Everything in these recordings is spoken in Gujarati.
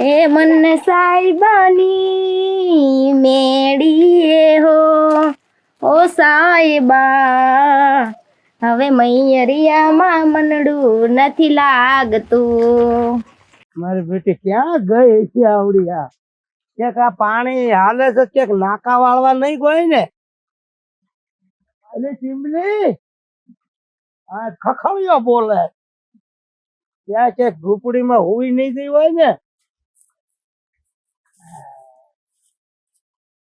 એ મન સાહેબાની મેળીએ હો. ઓ સાહેબા, હવે મૈયરિયામાં મનડું નથી લાગતું. મારી બેટી ક્યાં ગઈ છે આવડી આ ક્યાંક આ પાણી હાલે છે, ક્યાંક નાકા વાળવા નહીં ગઈ ને? અલે ચીમલી, આ ખખડ્યો બોલે. ત્યાં ક્યાંક ઝૂંપડીમાં હોવી નહીં ગઈ હોય ને?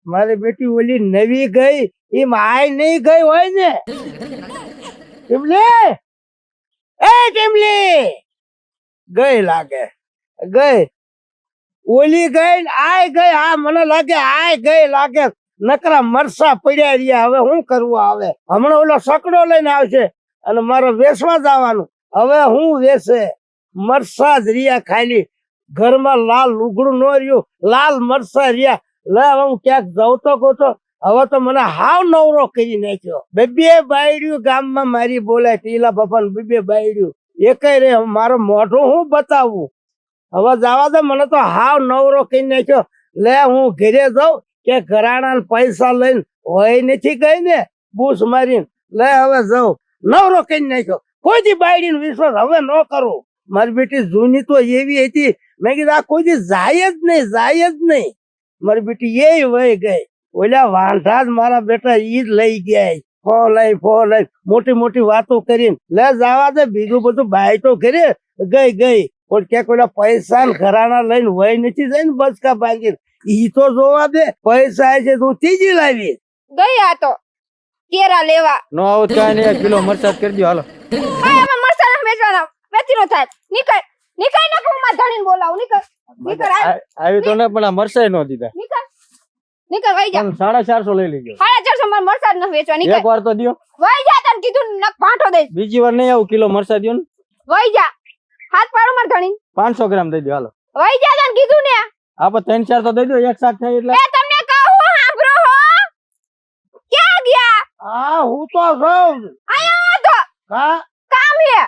મારી બેટી ઓલી નવી ગઈ, એમ આય નહીં ગઈ હોય ને. ટીમલી એ ટીમલી! ગઈ લાગે. ગઈ. ઓલી ગઈ આય ગઈ. આ મને લાગે આય ગઈ લાગે. નકરા મરસા પડ્યા રહ્યા. હવે હું કરવું આવે? હમણાં ઓલો સકડો લઈને આવશે અને મારે વેસવા જવાનું. હવે હું વેસે? મરસા જ રહ્યા ખાલી. ઘરમાં લાલ લુગડું ન રહ્યું. લાલ મરસા રહ્યા. લે, હવે હું ક્યાંક જાઉં તો ગોતો હવે તો મને હાવ નવરો કરી નાખ્યો. બેબે બાયડ્યું ગામમાં મારી બોલાય, ટીલા બાપા બેબે બાયડ્યું એકેય રે મારો મોઢું હું બતાવું? હવે જવા દે, મને તો હાવ નવરો કરી નાખ્યો. લે, હું ઘરે જાઉં, કે ઘરાણા પૈસા લઈને હોય નથી ગઈ ને, બૂસ મારીને. લે, હવે જાઉં. નવરો કરી નાખ્યો. કોઈથી બાયડીને વિશ્વાસ હવે ન કરું? મારી બેટી જૂની તો એવી હતી. મેં કીધું, આ કોઈથી જાય જ નહીં, જાય જ નહીં. મારી બેટી એ વહી ગઈ. ઓલા વાંઢા જ મારા બેટા ઈ જ લઈ ગયા ફો લઈ ફો લઈ. મોટી મોટી વાતો કરીને. લે જવા દે બીજું બધું ભાઈ તો કરી ગઈ ગઈ. પણ ક્યાંક ઓલા પૈસા ને ઘરાણા લઈને વહી નથી જાય ને બચકા ભાગી ઈ તો જોવા દે પૈસા છે તું ત્રીજી લાવી. ગયા તો. કેરા લેવા. નો આવું કાંઈ નહીં કિલો મરચાં કરી દો હાલો. હા વેચવાના વેચી નો થાય. નીકળ. નીકળ ના હું માં ધણીને બોલાવું નીકળ. નીકળ આ- આ- આવી તો ને પણ આ મરસે ન દીધા. નીકળ. નીકળ વઈ જા. પણ સાડા ચારસો લઈ લેજો. સાડા ચારસો માં મરસા ન વેચવા એક નીકળ વાર તો દિયો. વઈ જા તને કીધું નક નખ દે બીજી વાર નહીં આવું કિલો મરસા દિયો ને. વઈ જા. હાથ પાડો માર ધણી પાંચસો ગ્રામ દઈ દો હાલો. વઈ જા તને કીધું ને. આપણે ત્રણ ચાર તો દઈ દો એક સાથ થાય એટલે. એ તમને કહું સાંભળો હો. ક્યાં ગયા? હા હું તો સૌ આયા તો કા? કામ હે.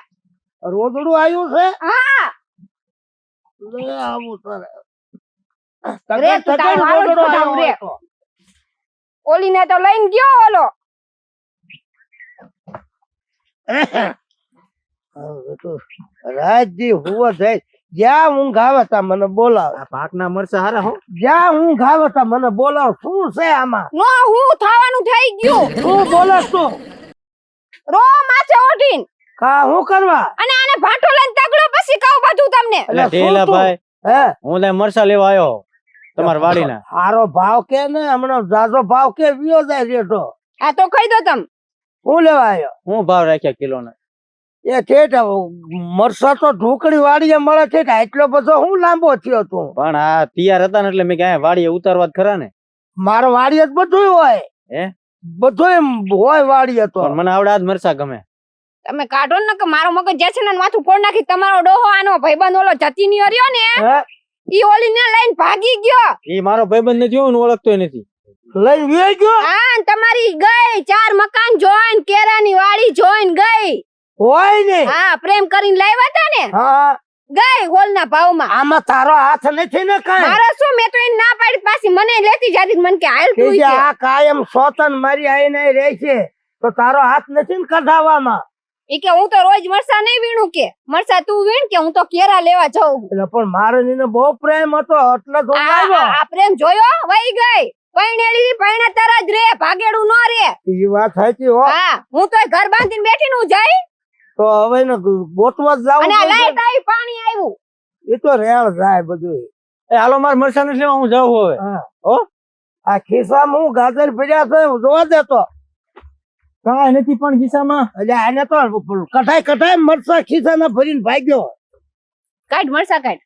રોજડું આવ્યું છે? હા. લે આવું તારે. રે, તું તારો રે. ઓલીને તો લઈને ગયો ઓલો. રાજજી હુવો જાય. જ્યાં ઊંઘ આવે તા મને બોલાવ. આ પાકના મરચાં હારા હો. જ્યાં ઊંઘ આવે તા મને બોલાવ. શું છે આમાં? નો હું થવાનું થઈ ગયું. હું બોલે તું રો માથે ઓઢીન. કા હું કરવા? અને આને ભાટો લઈને તગડો કહું બધું તમને? એટલે ઢેલા ભાઈ હે? હું લે મરસા લેવા આવ્યો તમાર વાડીના. હારો ભાવ કે ને હમણાં જાજો ભાવ કે વિયો જાય રેટો. આ તો કહી દો તમ. હું લેવા આવ્યો હું ભાવ રાખ્યા કિલો ના એ ઠેઠ મરસા તો ઢોકળી વાડીએ મળે છે એટલો બધો હું લાંબો થયો તું? પણ આ તૈયાર હતા ને એટલે મેં ક્યાં વાડીએ ઉતારવા જ ખરા ને? મારો વાડીએ જ બધું હોય. હે? બધું હોય વાડીએ તો. મને આવડે આ જ મરસા ગમે. તમે કાઢો ને કે મારો મગજ જે છે ને માથું ફોડ નાખી તમારો ડોહો આનો ભાઈબંધ ઓલો જતી ની હર્યો ને ઈ ઓલી ને લઈને ભાગી ગયો. ઈ મારો ભાઈબંધ નથી હું ઓળખતો નથી. લઈને વી ગયો? હા તમારી ગઈ ચાર મકાન જોઈન કેરાની વાડી જોઈન ગઈ. હોય ને? હા પ્રેમ કરીને લાવ્યા હતા ને? હા. ગઈ હોલના ભાવમાં. આમાં તારો હાથ નથી ને કાંઈ? મારો શું? મેં તો એને ના પાડી પાછી મને લેતી જાતી મને કે હાલ તું આ કાયમ સોતન મારી આઈને રહે છે તો તારો હાથ નથી ને કઢાવવામાં? ઈ કે હું તો રોજ મરસા નહીં વીણું કે. મરસા તું વીણ કે હું તો કેરા લેવા જાઉં એટલે પણ મારો એને બહુ પ્રેમ હતો એટલે તો આ આવ્યો આ- આ પ્રેમ જોયો? વહી ગઈ. પૈણેલી પૈણા તરત જ રે ભાગેડું ન રે. એ વાત સાચી હો. હા હું તો ઘર બાંધીને બેઠી નું જઈ. તો હવે ને ગોતવા જ અને લાઈટ આવી પાણી આવ્યું. એ તો રેળ જાય બધું એ હાલો મારે મરસા નથી લેવા હું જાઉં હવે. હા. હો? આ ખિસ્સામાં હું ગાજર પડ્યા છે જોવા દેતો કાંઈ નથી પણ ખિસ્સામાં? એટલે આને તો કઢાઈ કઢાઈ મરસા ખિસ્સાના ભરીને ભાગ્યો. કાઢ મરસા કાઢ.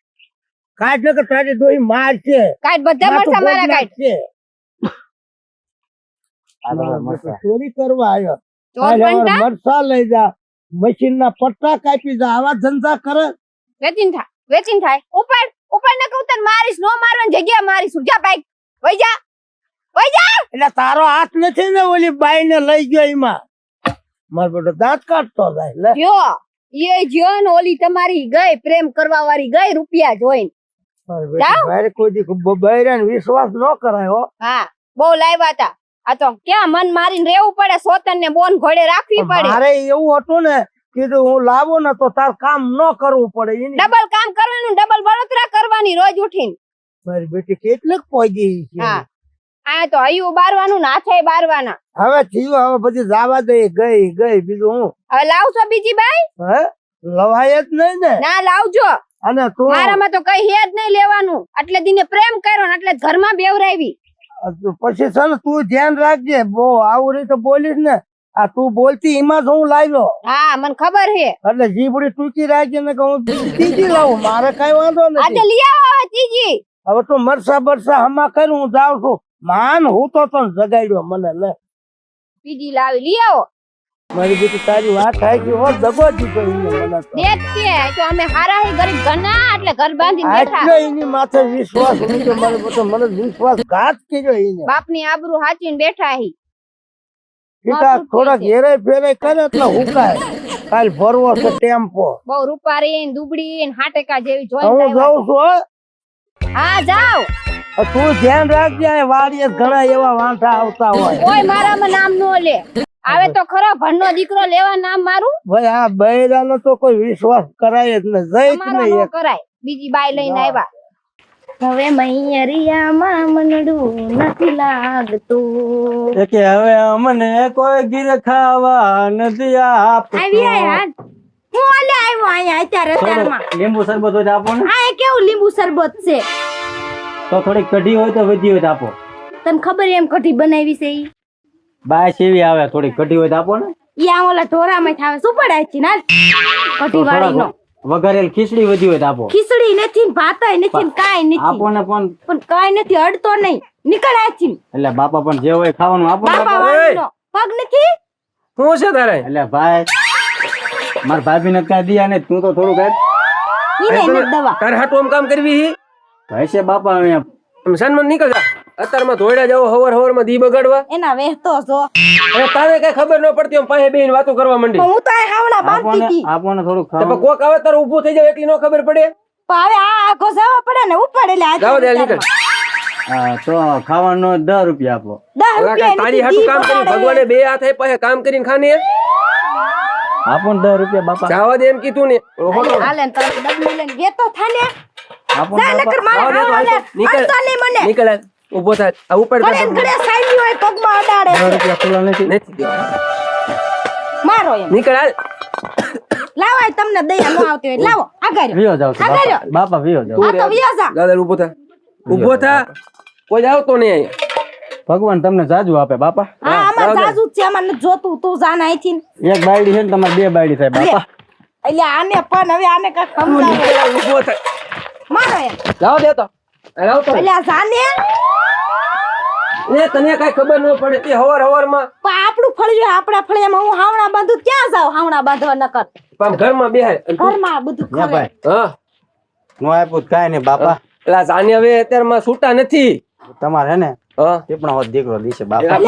કાઢ ને કે તારી ડોહી માર છે. કાઢ બધા મરસા મારા કાઢ. છે. ચોરી કરવા આવ્યો મરસા લઈ જા. મશીન ના પટ્ટા કાપી જા. આવા ધંધા કરે. વેચીન થાય વેચીન થાય. ઉપર ઉપર ને કહું તને મારીશ નો મારવાની જગ્યા મારીશ. જા બાઈક વઈ જા. એટલે તારો હાથ નથી ને ઓલી બાઈ ને લઈ ગયો એમાં? મારો બેટો દાંત કાઢતો જાય જો એ જો ને ઓલી તમારી ગઈ પ્રેમ કરવા વાળી ગઈ રૂપિયા જોઈને. મારી કોઈ બૈરાને વિશ્વાસ ન કરાય હો. હા બહુ લાવ્યા હતા આ તો ક્યાં મન મારીને રહેવું પડે? સોતન ને બોન ઘોડે રાખવી પડે. મારે એવું હતું ને કીધું હું લાવું ને તો તાર કામ ન કરવું પડે ડબલ કામ કરવાનું ડબલ બળતરા કરવાની રોજ ઉઠીને. મારી બેટી કેટલીક પોગી છે. હા. આ તો હૈયું બારવાનું ના છે બારવાના. હવે થયું હવે પછી જવા દે ગઈ ગઈ બીજું હું? હવે લાવશો બીજી બાઈ? હે? લવાય જ નહીં ને. ના લાવજો. અને તું? મારામાં તો કઈ હે જ નહીં લેવાનું. એટલે દિને પ્રેમ કર્યો ને એટલે ઘરમાં બેવરાવી. પછી છે તું ધ્યાન રાખજે. બહુ આવું રીતે બોલીશ ને આ તું બોલતી એમાં જ હું લાવ્યો. હા મને ખબર હે. એટલે જીભડી ટૂંકી રાખજે ને કે હું ચીજી લાવું. મારે કઈ વાંધો આજે નથી લઈ આવો હવે હવે તું મરસા બરસા હમા કરી હું જાઉં છું. માન હું તો તને જગાડ્યો મને લે ત્રીજી લાવી લઈ આવો. મારી બેટી તારી વાત થાય કે હો દગો દીધો એને મને દેખ કે તો અમે હારા હે ગરીબ ઘના એટલે ઘર બાંધી બેઠા. આટલો એની માથે વિશ્વાસ મૂક્યો મારે બધો મને વિશ્વાસ ઘાત કર્યો એને બાપની આબરૂ હાચીને બેઠા હી. ટીકા થોડાક હેરે ફેરે કરે એટલે હુકાય કાલ ભરવો છે ટેમ્પો. બહુ રૂપારી ને દુબળી ને હાટેકા જેવી હું જોઈ જાઉં છું હા જાઓ. તું ધ્યાન રાખજે વાડીએ ઘણા એવા વાંઠા આવતા હોય. કોઈ મારામાં નામ નો લે. આવે તો ખરો ભણનો દીકરો લેવા નામ મારું? ભાઈ આ બૈરાનો તો કોઈ વિશ્વાસ કરાય જ ને જઈ જ નહીં એક. કરાય. બીજી બાઈ લઈને આવ્યા. હવે મૈયરિયામાં મનડું નથી લાગતું. કે હવે અમને કોઈ ગીર ખાવા નથી આપતું. આવી આ હું. આલે આવ્યો અહીંયા અત્યારે લીંબુ શરબત હોય તો આપો ને. આ એ કેવું લીંબુ શરબત છે? તો થોડી કઢી હોય તો વધી હોય તો આપો. તને ખબર એમ કઢી બનાવી છે ઈ? બાય સેવી આવે થોડી કઢી હોય તો આપો ને. ઈ આ ઓલા ઢોરામાં થાય શું પડાય છે ના? કઢી વાળી નો વઘારેલ ખીચડી વધી હોય તો આપો. ખીચડી નથી ભાત નથી ને નથી. આપો ને પણ. પણ કાંઈ નથી અડતો નહીં. નીકળ આથી એટલે બાપા પણ જે હોય ખાવાનું આપો બાપા. પગ નથી? શું છે તારે? એટલે ભાઈ માર ભાભી ને કઈ દિયા ને તું તો થોડું કઈ દવા. તારે હાટું કામ કરવી હી? ભાઈ બાપા અહીંયા. આમ નીકળ જા અત્યારમાં ધોઈડા જાવ હવર હવરમાં દી બગાડવા. એના વેહતો જો અને તારે કઈ ખબર ન પડતી આમ પાસે બેહીને વાતો કરવા માંડી. હું તો હાવડા બાંધતી હતી. આપો ને થોડું તો કોક આવે તારે ઊભું થઈ જાવ એટલી ન ખબર પડે? પાવે આ આખો જવા પડે ને ઉપાડે લે જાવ દે નીકળ. હા, તો ખાવાનો દસ રૂપિયા આપો. તારી હાટું કામ કરી ભગવાને બે હાથ પાસે કામ કરીને ખાને. આપો ને દસ રૂપિયા બાપા. જાવા દે એમ કીધું ને. હાલે તો તારે ડબલું લઈને ગેતો થાને. નીકળ. થાય. ઉપર ઘરે ને. ઘરે સાઈલી હોય પગમાં અડાડે. દસ રૂપિયા ખુલ્લા નથી. નથી દેવા. મારો નીકળ હાલ. લાવાય તમને દયા નો આવતી હોય. લાવો આગળ વિયો જાવ બાપા. વિયો જાવ. આ તો વ્યાસા દાદા ઊભો થા. ઊભો થા. કોઈ આવતો નહીં અહીંયા. ભગવાન તમને જાજુ આપે બાપા. હા અમાર જાજુ છે. અમાર જોતું તું જાન અહીંથી એક બાયડી છે ને તમારે બે બાયડી થાય બાપા. એટલે આને પણ હવે આને સમજાવો ઊભો થાય મારો એમ. જાવ દે તો. હાલ આવતો એટલે જાને. ને તને કઈ ખબર ન પડે તે હવાર હવારમાં પણ આપણું ફળિયું આપણા ફળિયામાં હું હાવણા બાંધું ક્યાં જાવ હાવણા બાંધવા નકર? આમ ઘરમાં બેહાય. ઘરમાં બધું ખરે હા. નો આપ્યું તો કાંઈ બાપા. એટલે જાને હવે અત્યારમાં છૂટા નથી. તમારે ને હા. પણ હોત દીકરો દીશે બાપા.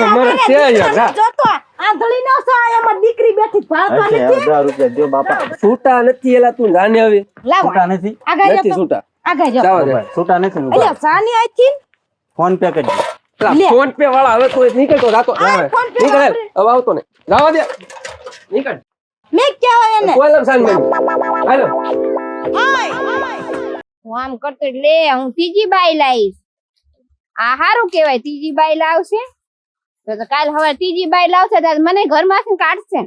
છે અહીંયા, જોતો આંધળી નો છો એમાં દીકરી બેઠી ભાળતો નથી. દસ રૂપિયા દ્યો બાપા. છૂટા નથી એલા તું જાને હવે. છૂટા નથી. આગળ છૂટા. આગળ જો જાવા દે ભાઈ, છૂટા નથી ને એટલે આથી ફોન પે કરજો ફોન પે વાળા હવે તું નીકળતો રાતો આ હવે ફોન નીકળ. હવે આવતો ને જવા દે. નીકળ. મેં કેવા એને? કોલમ સાન હાલો. હું આમ કરતો એટલે લે હું ત્રીજી બાઈ લાવીશ આ હારું કેવાય ત્રીજી બાઈ લાવશે. તો તો કાલ હવે ત્રીજી બાઈ લાવશે તો મને ઘરમાંથી કાઢશે.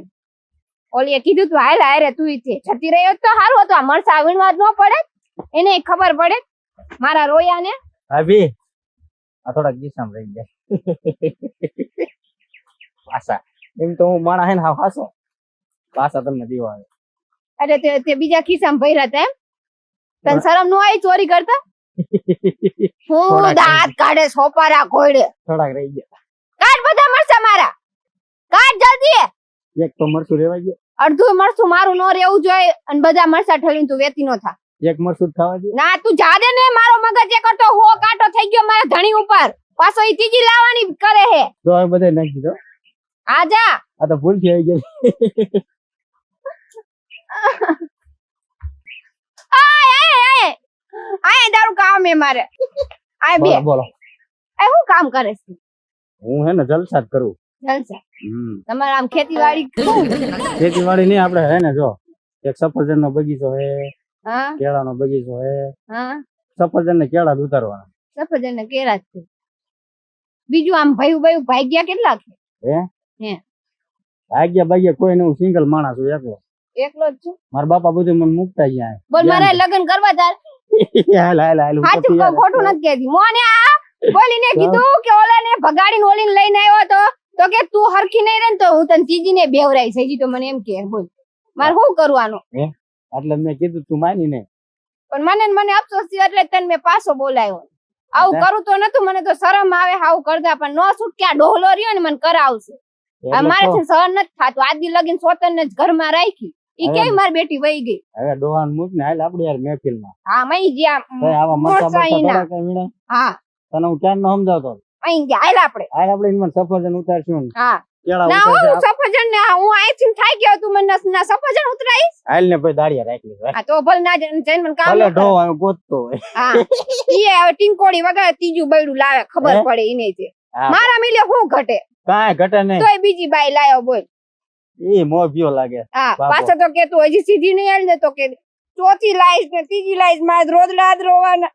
ઓલીએ કીધું તું હાલ હારે તું ઈ જતી રહ્યો તો હારું હતું આ મરસા વીણવા જ ન પડે. એને ખબર પડે મારા રોયાને. ભાભી આ થોડાક દિશામાં રહી જાય પાસા એમ તો હું માણા હે ને હાવ હાસો. પાસા તમને દીવા આવે. અરે તે બીજા ખિસ્સામાં ભર્યા હતા એમ. તને શરમ નો આવી ચોરી કરતા? હું દાંત કાઢે સોપારા કોડે થોડાક રહી ગયા. કાઢ બધા મરસા મારા. કાઢ જલ્દી. એક તો મરસું રેવા ગયો. અડધું મરસું મારું નો રહેવું જોઈએ અને બધા મરસા ઠળીને તું વેતી નો થા. એક મરચું ખાવા દે ના તું જાદે ને મારો મગજ એ કરતો હો કાંટો થઈ ગયો મારા ધણી ઉપર. પાછો ઈ ત્રીજી લાવવાની કરે હે. તો હવે બધે નાખી દીધો આ જા. આ તો ભૂલથી આવી ગઈ આય આય આય. આય તારું કામ હે મારે. આય બે. બોલો આ શું કામ કરે છે? હું હે ને જલસા જ કરું જલસા તમારે આમ ખેતીવાડી ખેતીવાડી નહીં આપણે હે ને જો એક સફરજન નો બગીચો હે હા? કેળા નો બગીચો હે. સફરજન ને કેળા ઉતારવાના. સફરજન ને કેળા છે. બીજું આમ ભાઈ ભાઈ ભાગ્યા કેટલા છે? ભાગ્યા ભાગ્યા કોઈ હું સિંગલ માણસ છું એકલો. એકલો જ છું? મારા બાપા બધું મને મુકતા ગયા બોલ મારે લગ્ન કરવા તાર હાલ હાલ હાલ હું સાચું ખોટું નથી કહેતી. મોને આ બોલીને કીધું કે ઓલાને ભગાડીને ઓલીને લઈને આવ્યો તો તો કે તું હરખી નહીં રહે ને તો હું તને ત્રીજીને બેવરાઈશ. હજી તો મને એમ કે બોલ. મારે શું કરવાનું? એટલે મેં કીધું તું માની ને પણ મને ને મને અફસોસ થયો એટલે તને મેં પાછો બોલાયો આવું. કરું તો નતું મને તો શરમ આવે આવું કરતા પણ નો છૂટકે આ ડોહલો રહ્યો ને મને કરાવશે. આ મારે તો સહન નથી થાતું. આદિ લગીન સ્વતંત્ર જ ઘરમાં રાખી. ઈ હવે- માર બેટી વહી ગઈ? હવે ડોહાન મૂક ને હાલ આપડે યાર મહેફિલમાં હા મઈ ગયા કઈ આવા મરચા બરચા થોડા હા. તને હું ક્યાં ન સમજાવતો? અહીં ગયા હાલ આપણે હાલ આપણે એમાં સફરજન ઉતારશું હા. કેળા ના હું સફરજન ને હું અહીંથી થાય ગયો તું મને ના સફરજન ઉતરાઈ હાલ ને ભાઈ દાડિયા રાખી લીધા હા તો ભલે ના જઈને જઈને મને કામ ભલે ઢો હવે ગોતતો હા. ઈ હવે ટીંકોડી વગર ત્રીજું બૈડું લાવે ખબર પડે ઈને તે મારા મિલે હું ઘટે? કાંઈ ઘટે નહીં. તોય બીજી બાઈ લાયો બોલ. લાગે. હા પાછો તો કે તું હજી સીધી નહીં ને તો કે ચોથી લાઈશ ને ત્રીજી લાઈશમાં રોજ જ રોવાના.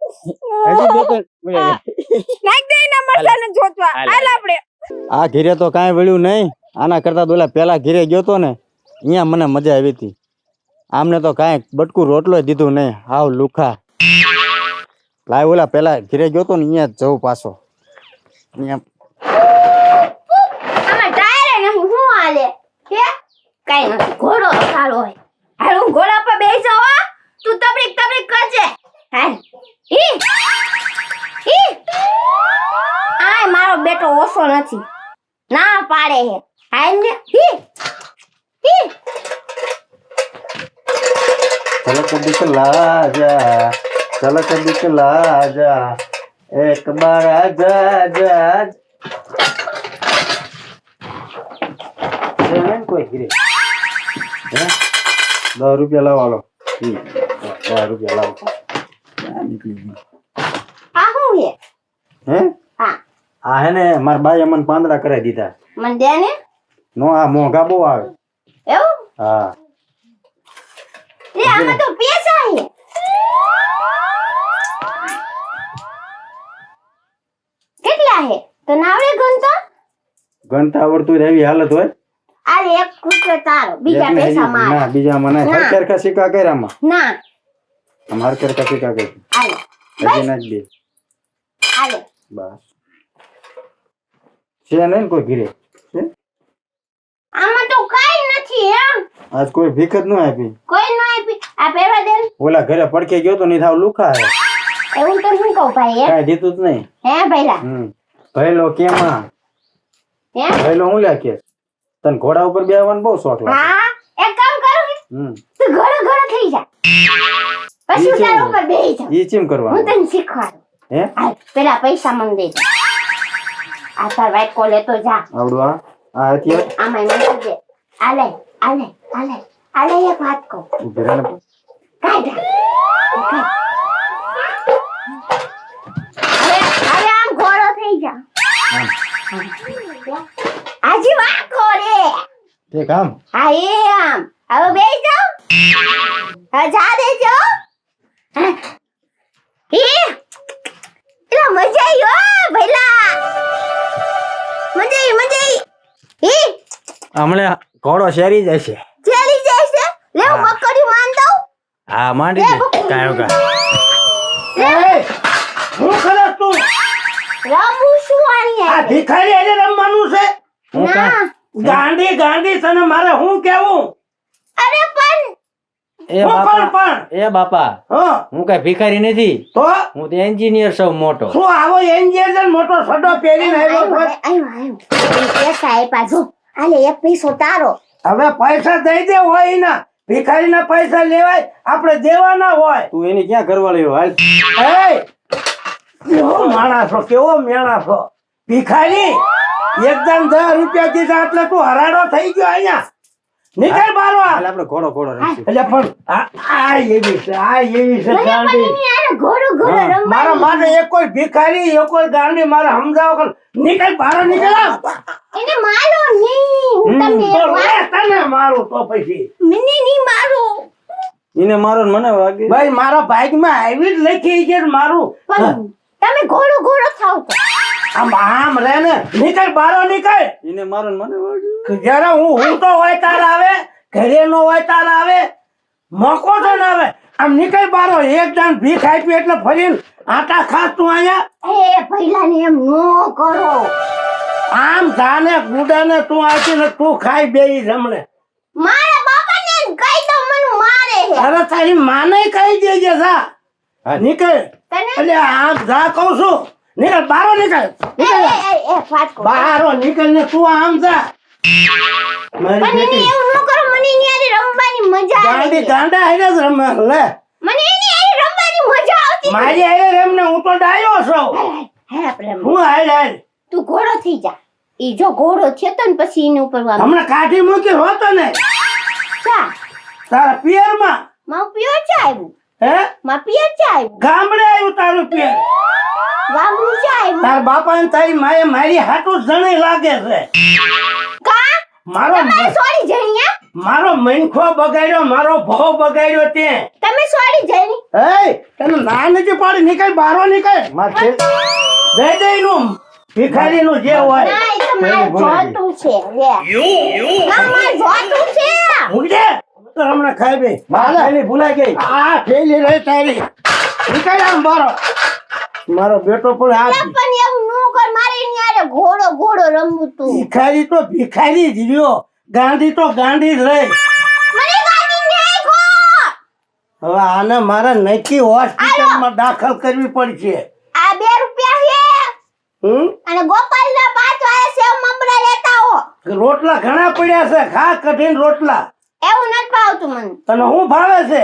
નાખ દે ને જોતવા. હાલે. આપડે આ ઘીરે તો કાંઈ વળ્યું નહીં. આના કરતાં તો ઓલા પેલા ઘીરે ગયો તો ને, અહીંયા મને મજા આવી હતી. આમને તો કાંઈ બટકું રોટલો દીધું નહીં. હાવ લુખા. લાય ઓલા પેલા ઘીરે ગયો તો ને, અહીંયા જ જવું પાછો. અહીંયા ઘોડો સારો હોય. ઘોડા પર બેસી તું તબડીક તબડીક કરજે. હાલ. બેટો ઓછો નથી. ના પાડે હે. હાલ ને. હી. હી. કે લાજા. જા કદી કે લાજા. એક બાર આજા જા નહીં કોઈ હીરે હે? દસ રૂપિયા લાવાલો દસ રૂપિયા લાવો. નીકળી ગયું? આ હે હે? હા? આ હે ને મારા બાય અમને પાંદડા કરાવી દીધા. મને દે ને? નો આ મોંઘા બહુ આવે. એવું? હા. એ આમાં તો પૈસા હે કેટલા હે તો નાવડે ગણતો? ગણતા આવડતું એવી હાલત હોય. આલે એક કુકર તારો બીજા પૈસા મારા. ના બીજા મને ના. કા સિક્કા કર્યામાં ના. અમાર હર કરકા સિક્કા કરી આલે બસ બસ. છે નહીં કોઈ ઘીરે? આમાં તો કઈ નથી એમ. આજ કોઈ ભીખ જ ન આપી? કોઈ ન આપી. આ પહેરવા દે ઓલા ઘરે પડકે ગયો તો નહીં થાવ લુખા હે. એવું તો શું કહું ભાઈ કાંઈ દીધું જ નહીં. હે ભઈલા? હમ. ભઈલો કેમાં? હે? ભઈલો હું લ્યા કે? તને ઘોડા ઉપર બેસવાનો બહુ શોખ લાગે. હા એક કામ કરો હમ. તું ઘડો ઘડો થઈ જા. પછી તારા ઉપર બેહી જા ઈ ચેમ હું તને શીખવાડું. હે? પેલા પૈસા મને દે દે. આ તાર વાઈટ કો લેતો જા. આવડું આ આ હથિયાર આમાં મને દે આલે આલે આલે આલે એક વાત કહું. ઊભી રહે ને કાઢ. હવે આમ ઘોડો થઈ જા. આજી વાકો રે તે કામ? હા એ આમ. હવે બેસી જાઓ હવે જા. દેજો હા. એ એલા મજા આવી ઓ ભઈલા. મજા આવી મજા આવી એ હમણે ઘોડો શેરી જશે. શેરી જશે? લે હું હા. મકડી માન દઉં. હા માંડી દે. કાયો કા હું ખરસ તું? રામુ શું આની આ? ભિખારી એને રમવાનું છે? હું ના. ગાંધી ગાંડી ગાંડી તને મારે હું કેવું અરે પણ એ બાપા પણ એ બાપા હું. કઈ ભિખારી નથી. તો? હું તો એન્જિનિયર છું મોટો. શું આવો એન્જિનિયર મોટો સડો પહેરીને આવ્યો છો? આયો આયો પૈસા આપ્યા જો. આલે એક પૈસો તારો. હવે પૈસા દઈ દે હોય ના. ભિખારીના પૈસા લેવાય. આપણે દેવાના હોય. તું એની ક્યાં કરવા લેવો હાલ. એ કેવો માણસો કેવો મેણાસો ભિખારી એકદમ દસ રૂપિયા દીધા એટલે તું હરાડો થઈ ગયો અહીંયા. નીકળ બારો. હાલ આપણે ઘોડો ઘોડો રમશું. એટલે પણ આ આ એવી છે આ એવી છે મને પણ ગાંડી ઘોડો ઘોડો મારા માટે એક કોઈ ભિખારી એક કોઈ ગાંડી મારે સમજાવો કર નીકળ બારો નીકળ આવ. એને મારો નહીં હું તમને તને મારું તો પછી. મને નહીં મારો. એને મારો મને વાગે. ભાઈ મારા ભાગમાં આવી જ લખી છે મારું. તમે ઘોડો ઘોડો થાવ. આમ આમ રહે ને નીકળ બારો નીકળ. એને મારો મને વાગે હું હું તો હોય તાર આવે ઘરે નો હોય તાર આવે મોકો તો ના આવે આમ નીકળ બારો. એક જણ ભીખ આપી એટલે ફરીને આટા ખાસ તું અહીંયા. એ પહેલા ને એમ નો કરો. આમ જાને ગુડાને તું આપી ને તું ખાઈ બે જમણે. મારા બાપાને કહી દો મને મારે અરે તારી માને કહી દેજે સા. નીકળ. એટલે આમ જા કહું છું. નીકળ બારો નીકળ. નીકળ. એ ફાટકો બારો નીકળ ને તું આમ જા. મારી બેટી. એવું ન કરો મને એની રમવાની મજા આવે ગાંડી. ગાંડા હારે જ રમે લે. મને એની હારે રમવાની મજા આવતી મારી હારે રમને હું તો ડાયો છું. હે આપણે. હું હાલ હાલ. તું ઘોડો થઈ જા. ઈ જો ઘોડો થયો તો ને પછી એની ઉપર આમ હમણાં કાઢી મૂકી હોતો ને ચા તારા પિયરમાં. માં પિયર ચા આવ્યું? હે? માં પિયર ચા ગામડે આવ્યું તારું પિયર. ગામડું ચા તાર બાપા ને તારી માએ મારી હાટું જણી લાગે છે. કા? મારો સોરી જણિયા મારો મનખો બગાડ્યો મારો ભાવ બગાડ્યો તે. તમે સોરી જણી. એ તને ના નથી પાડી નીકળ બારો નીકળ. માથે દે દઈ નું ભિખારી નું જે હોય. ના એ તો મારે જોતું છે લે. ના મારે જોતું છે. મૂકજે તો હમણાં ખાઈ બે માર ભૂલાઈ ગઈ. આ થેલી રહી તારી. નીકળ આમ બારો મારો બેટો પણ આ પણ એવું નો કર મારે એની આરે ઘોડો ઘોડો રમવું તું. ભિખારી તો ભિખારી જ રહ્યો. ગાંધી તો ગાંધી જ રહી. હવે આને મારે નક્કી હોસ્પિટલમાં દાખલ કરવી પડશે. આ બે રૂપિયા છે. હમ? અને ગોપાલ ના પાંચ વાળા સેવ મમરા લેતા હો રોટલા ઘણા પડ્યા છે. ખા કઠિન રોટલા. ભાવતું મને. તને શું ભાવે છે?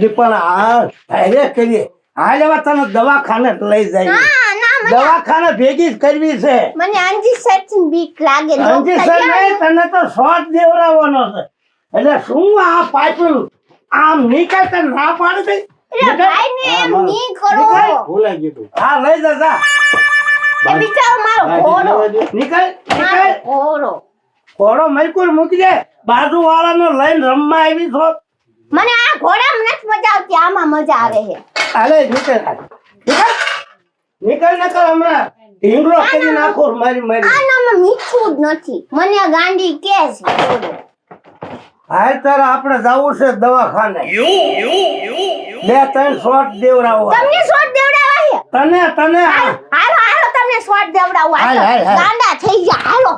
લી પણ આ કરીએ. હાલ એવા તને દવાખાને લઈ જાય ના ના મને દવાખાને ભેગી કરવી છે. મને અંજી સચિન બીક લાગે. અંજી સર નહીં તને તો શોટ દેવડાવવાનો છે. એટલે શું આ પાછું આમ નીકળ તને ના પાડી દે. નીકળ? નીકળ? ઘોડો મલકુર મૂકી દે? બાજુ વાળાનો લઈને રમવા આવી છો? મને આ ઘોડામાં નથી મજા આવતી આમાં મજા આવે છે. હાલે નીકળ નીકળ. નકર હમણાં. ઢીંગલો કરી નાખો મારી મારી. આનામાં મીઠું જ નથી. મને ગાંડી કે છે. હાલ તારે આપણે જવું છે દવાખાને. બે ત્રણ શોટ દેવડાવવા. તમને શોટ દેવડાવા છે? તને તને હાલો હાલો. તમને શોટ દેવડાવવા. હાલ, હાલ. ગાંડા થઈ જા હાલો.